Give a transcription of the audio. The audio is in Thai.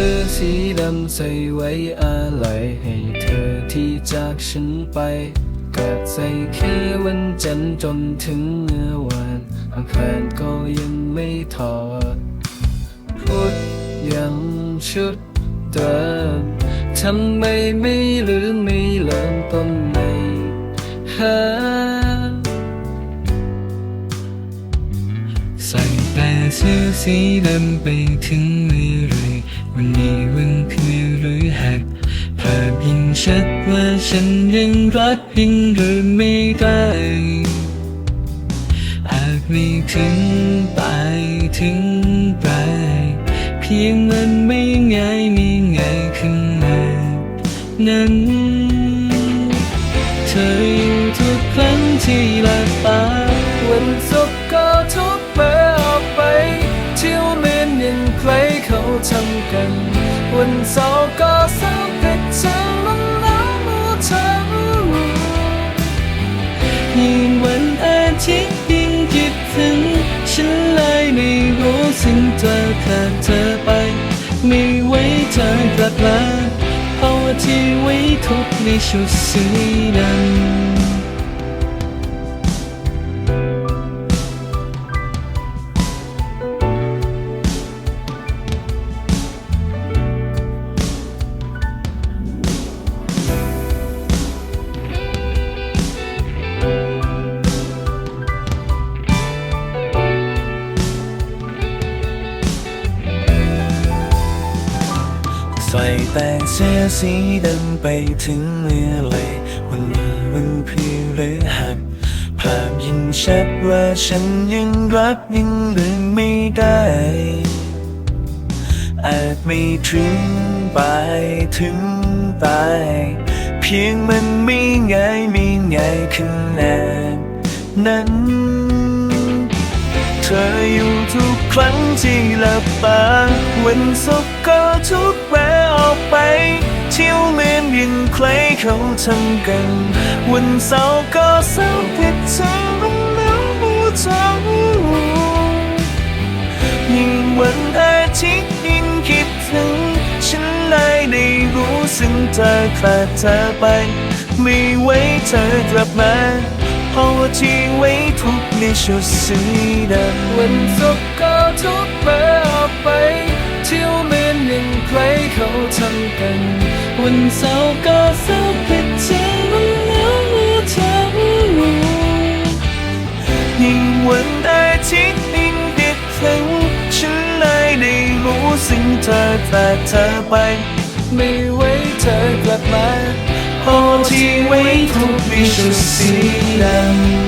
สื้อสีดำใส่ไว้อาลัยให้เธอที่จากฉันไป เกิดใส่แค่วันจันทร์จนถึงเมื่อวานอังคารก็ยังไม่ถอดพุธยังชุดเดิมทำไมไม่ลืมไม่เริ่มต้นใหม่ใส่ เสื้อสีดำไปถึงเมื่อไรวันนี้วันคือหรือหักภาพยิ่งชัดว่าฉันยังรักยิ่งหรือไม่ได้หากไม่ถึงไปถึงปลายเพียงมันไม่ง่ายไม่ง่ายขึ้นานั้นเธออยู่ทุกครั้งที่หลับตาวันศุกร์ก็ทุก ไม่รู้สิ่งเธอขาดเธอไป ไม่ไว้เธอกลับมาเอาที่ไว้ทุกในชุดสีดำ ใส่แต่เสื้อสีดำไปถึงเมื่อไรวันนี้วันพฤหัสภาพยิ่งชัดว่าฉันยังรักยังลืมไม่ได้อาจไม่ถึงไปถึงตายเพียงมันไม่ง่ายไม่ง่ายขนาดนั้นเธออยู่ทุกครั้งที่หลับตาวันศุกร์ก็ทุกแวะ นยังใครเขาทำกัน วันเสาร์ก็เศร้าแต่เธอมันหนาวหัวใจยิ่งวันอาทิตย์ยิ่งคิดถึง ฉันเลยได้รู้สึกเธอขาดเธอไป ไม่ไว้เธอกลับมาเพราะว่าที่ไว้ทุกข์ในชุดสีดำวันศุกร์ก็ทุกเบอร์ออกไป เที่ยวเล่นยังใครเขาทำกัน วันเสาร์ก็เศร้าผิดเธอมันแล้วมือเธอยิ่งวันอาทิตย์ยิ่งติดถึงฉันเลยได้รู้สิ่งเธอแต่เธอไป ไม่ไว้เธอกลับมาพอที่ไว้ทุกข์ในชุดสีดำ